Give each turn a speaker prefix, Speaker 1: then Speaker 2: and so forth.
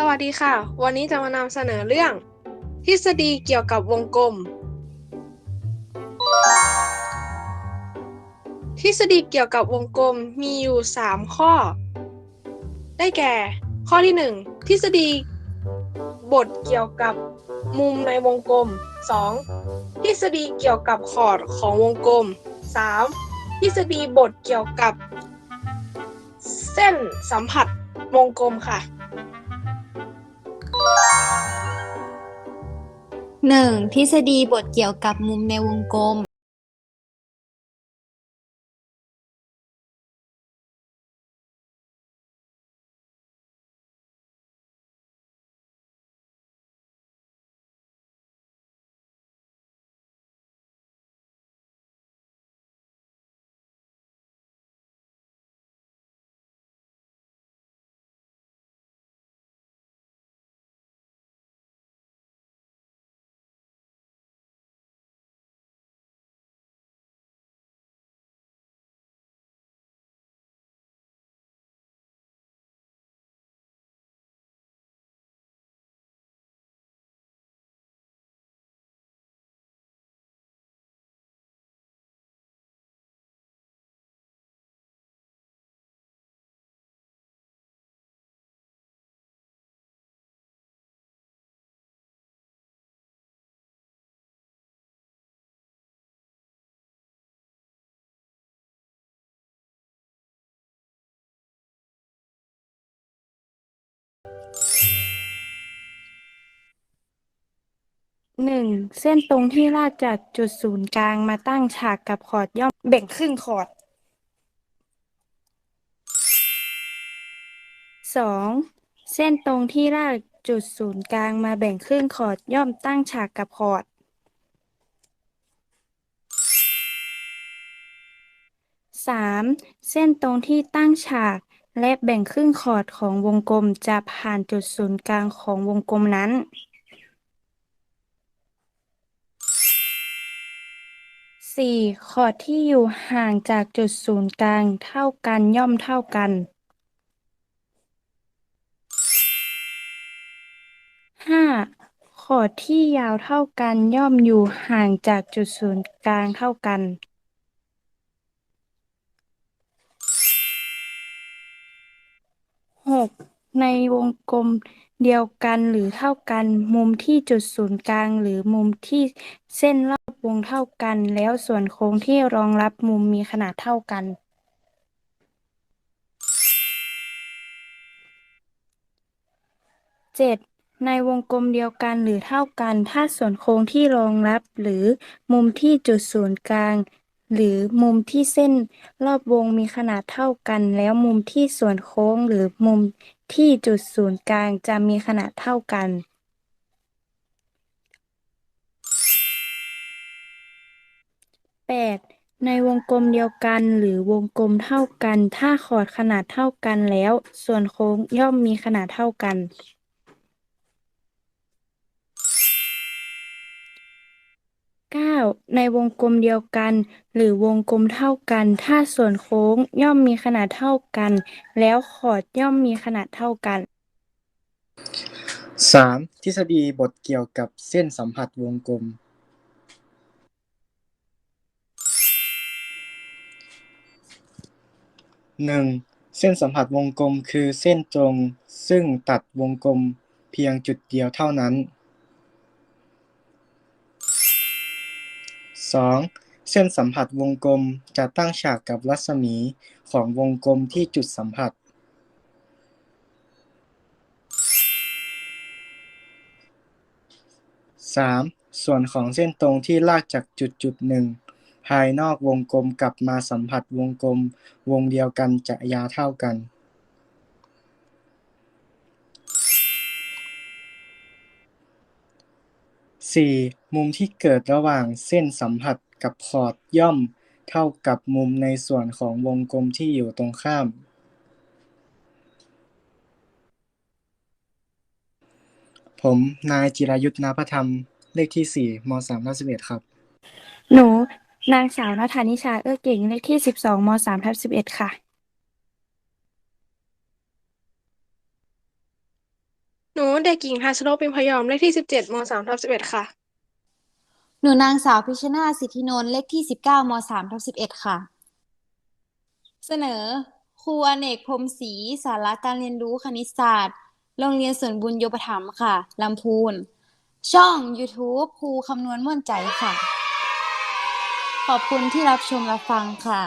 Speaker 1: สวัสดีค่ะ วันนี้จะมานำเสนอเรื่อง ทฤษฎีเกี่ยวกับวงกลม ทฤษฎีเกี่ยวกับวงกลมมีอยู่ 3 ข้อ ได้แก่ ข้อที่ 1 ทฤษฎีบทเกี่ยวกับมุมในวงกลม 2. ทฤษฎีเกี่ยวกับขอดของวงกลม 3. ทฤษฎีบทเกี่ยวกับ เส้นสัมผัสวงกลมค่ะ
Speaker 2: หนึ่งทฤษฎีบทเกี่ยวกับมุมในวงกลม
Speaker 3: หนึ่งเส้นตรงที่ลากจากจุดศูนย์กลางมาตั้งฉากกับขอดย่อมแบ่งครึ่งขอดสองเส้นตรงที่ลากจุดศูนย์กลางมาแบ่งครึ่งขอดย่อมตั้งฉากกับขอดสามเส้นตรงที่ตั้งฉากและแบ่งครึ่งขอดของวงกลมจะผ่านจุดศูนย์กลางของวงกลมนั้น สี่ขอดที่อยู่ห่างจากจุดศูนย์กลางเท่ากันย่อมเท่ากันห้าขอดที่ยาวเท่ากันย่อมอยู่ห่างจากจุดศูนย์กลางเท่ากันหกในวงกลมเดียวกันหรือเท่ากัน มุมที่จุดศูนย์กลาง หรือมุมที่เส้นรอบ วงเท่ากัน แล้วส่วนโค้งที่รองรับมุมมีขนาดเท่ากัน เจ็ดในวงกลมเดียวกันหรือเท่ากัน ถ้าส่วนโค้งที่รองรับหรือมุมที่จุดศูนย์กลาง หรือมุมที่เส้นรอบวงมีขนาดเท่ากัน แล้วมุมที่ส่วนโค้งหรือมุมที่จุดศูนย์กลางจะมีขนาดเท่ากัน แปดในวงกลมเดียวกันหรือวงกลมเท่ากัน ถ้าขอดขนาดเท่ากันแล้ว ส่วนโค้งย่อมมีขนาดเท่ากันเก้าในวงกลมเดียวกัน หรือวงกลมเท่ากัน ถ้าส่วนโค้งย่อมมีขนาดเท่ากัน แล้วขอดย่อมมีขนาดเท่ากัน
Speaker 4: สามทฤษฎีบทเกี่ยวกับเส้นสัมผัสวงกลม หนึ่งเส้นสัมผัสวงกลมคือเส้นตรงซึ่งตัดวงกลมเพียงจุดเดียวเท่านั้นสองเส้นสัมผัสวงกลมจะตั้งฉากกับรัศมีของวงกลมที่จุดสัมผัสสามส่วนของเส้นตรงที่ลากจากจุดจุดหนึ่ง ภายนอกวงกลมกลับมาสัมผัสวงกลมวงเดียวกันจะยาวเท่ากันสี่มุมที่เกิดระหว่างเส้นสัมผัสกับขอดย่อมเท่ากับมุมในส่วนของวงกลมที่อยู่ตรงข้าม ผมนายจิรายุทธนาพธรรม เลขที่สี่มสามทับสิบเอ็ดครับ
Speaker 3: หนู นางสาวนัทธานิชา เอื้อเก่ง เลขที่สิบสองมสามทับสิบเอ็ดค่ะ
Speaker 1: หนูเด็กหญิงทัศโรปินพยอมเลขที่สิบเจ็ดมสามทับสิบเอ็ดค่ะ
Speaker 2: หนูนางสาวพิชนาถสิทธินนท์เลขที่สิบเก้ามสามทับสิบเอ็ดค่ะ เสนอ ครูอเนกพรหมศรีสาระการเรียนรู้คณิตศาสตร์ โรงเรียนสวนบุญโยปถัมภ์ค่ะลำพูน ช่อง YouTube ครูคำนวณม่วนใจค่ะ ขอบคุณที่รับชมรับฟังค่ะ